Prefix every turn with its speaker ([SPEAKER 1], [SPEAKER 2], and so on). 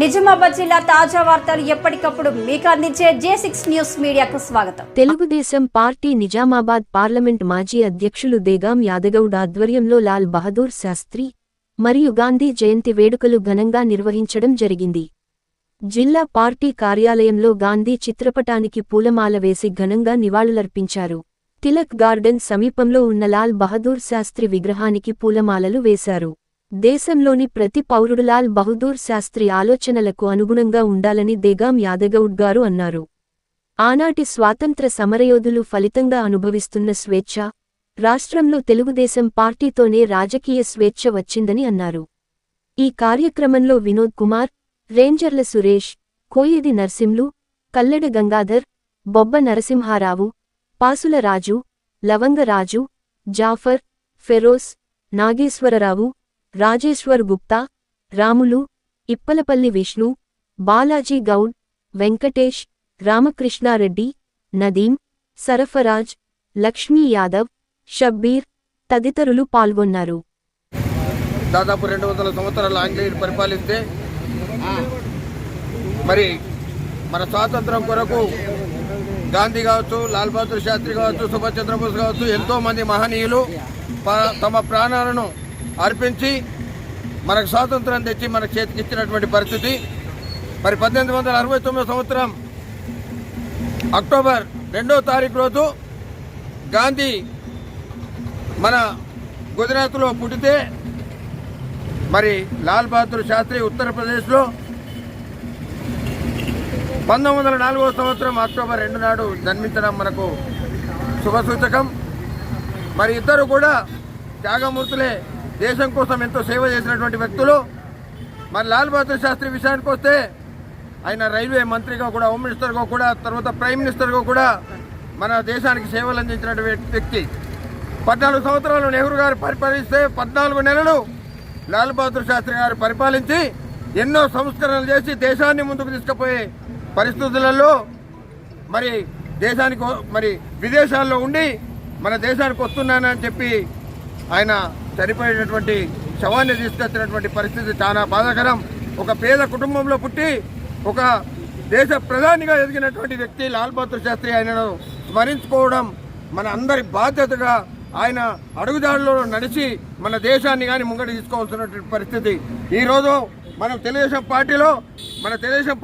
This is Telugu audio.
[SPEAKER 1] నిజామాబాద్ జిల్లా తాజా వార్తలు ఎప్పటికప్పుడు మీకు అందించే జే సిక్స్ న్యూస్ మీడియాకు స్వాగతం.
[SPEAKER 2] తెలుగుదేశం పార్టీ నిజామాబాద్ పార్లమెంట్ మాజీ అధ్యక్షులు దేగాం యాదగౌడ్ ఆధ్వర్యంలో లాల్ బహదూర్ శాస్త్రి మరియు గాంధీ జయంతి వేడుకలు ఘనంగా నిర్వహించడం జరిగింది. జిల్లా పార్టీ కార్యాలయంలో గాంధీ చిత్రపటానికి పూలమాల వేసి ఘనంగా నివాళులర్పించారు. తిలక్ గార్డెన్ సమీపంలో ఉన్న లాల్ బహదూర్ శాస్త్రి విగ్రహానికి పూలమాలలు వేశారు. దేశంలోని ప్రతి పౌరుడు లాల్ బహదూర్ శాస్త్రి ఆలోచనలకు అనుగుణంగా ఉండాలని దేగాం యాదగౌడ్ గారు అన్నారు. ఆనాటి స్వాతంత్ర సమరయోధులు ఫలితంగా అనుభవిస్తున్న స్వేచ్ఛ రాష్ట్రంలో తెలుగుదేశం పార్టీతోనే రాజకీయ స్వేచ్ఛ వచ్చిందని అన్నారు. ఈ కార్యక్రమంలో వినోద్ కుమార్ రేంజర్ల సురేష్ కోయిది నర్సింలు కల్లెడ గంగాధర్ బొబ్బ నరసింహారావు పాసుల రాజు లవంగరాజు జాఫర్ ఫెరోస్ నాగేశ్వరరావు రాజేశ్వర్ గుప్తా రాములు ఇప్పలపల్లి విష్ణు బాలాజీ గౌడ్ వెంకటేష్ రామకృష్ణారెడ్డి నదీం సరఫరాజ్ లక్ష్మీ యాదవ్ షబ్బీర్ తదితరులు పాల్గొన్నారు.
[SPEAKER 3] దాదాపు రెండు వందల సంవత్సరాలు ఆంగ్లేయులు పరిపాలిస్తే మరి మన స్వాతంత్రం కొరకు గాంధీ కావచ్చు లాల్ బహదూర్ శాస్త్రి కావచ్చు సుభాష్ చంద్రబోస్ కావచ్చు ఎంతో మంది మహనీయులు తమ ప్రాణాలను అర్పించి మనకు స్వాతంత్రం తెచ్చి మన చేతికి ఇచ్చినటువంటి పరిస్థితి. మరి పద్దెనిమిది వందల అరవై తొమ్మిదో సంవత్సరం అక్టోబర్ రెండో తారీఖు రోజు గాంధీ మన గుజరాత్లో పుట్టితే మరి లాల్ బహదూర్ శాస్త్రి ఉత్తరప్రదేశ్లో పంతొమ్మిది వందల నాలుగో సంవత్సరం అక్టోబర్ రెండు నాడు జన్మించడం మనకు శుభసూచకం. మరి ఇద్దరు కూడా త్యాగమూర్తులే. దేశం కోసం ఎంతో సేవ చేసినటువంటి వ్యక్తులు మరి లాల్ బహదూర్ శాస్త్రి విషయానికి వస్తే ఆయన రైల్వే మంత్రిగా కూడా హోమ్ మినిస్టర్గా కూడా తర్వాత ప్రైమ్ మినిస్టర్గా కూడా మన దేశానికి సేవలు అందించినటువంటి వ్యక్తి. పద్నాలుగు సంవత్సరాలు నెహ్రూ గారు పరిపాలిస్తే పద్నాలుగు నెలలు లాల్ బహదూర్ శాస్త్రి గారు పరిపాలించి ఎన్నో సంస్కరణలు చేసి దేశాన్ని ముందుకు తీసుకుపోయే పరిస్థితులలో మరి దేశానికి మరి విదేశాల్లో ఉండి మన దేశానికి వస్తున్నానని చెప్పి ఆయన చనిపోయినటువంటి శవాన్ని తీసుకొచ్చినటువంటి పరిస్థితి చాలా బాధాకరం. ఒక పేద కుటుంబంలో పుట్టి ఒక దేశ ప్రధానిగా ఎదిగినటువంటి వ్యక్తి లాల్ బహదూర్ శాస్త్రి ఆయనను స్మరించుకోవడం మన అందరి బాధ్యతగా ఆయన అడుగుదాడులో నడిచి మన దేశాన్ని కానీ ముంగడి తీసుకోవాల్సినటువంటి పరిస్థితి. ఈరోజు మనం తెలుగుదేశం పార్టీలో మన తెలుగుదేశం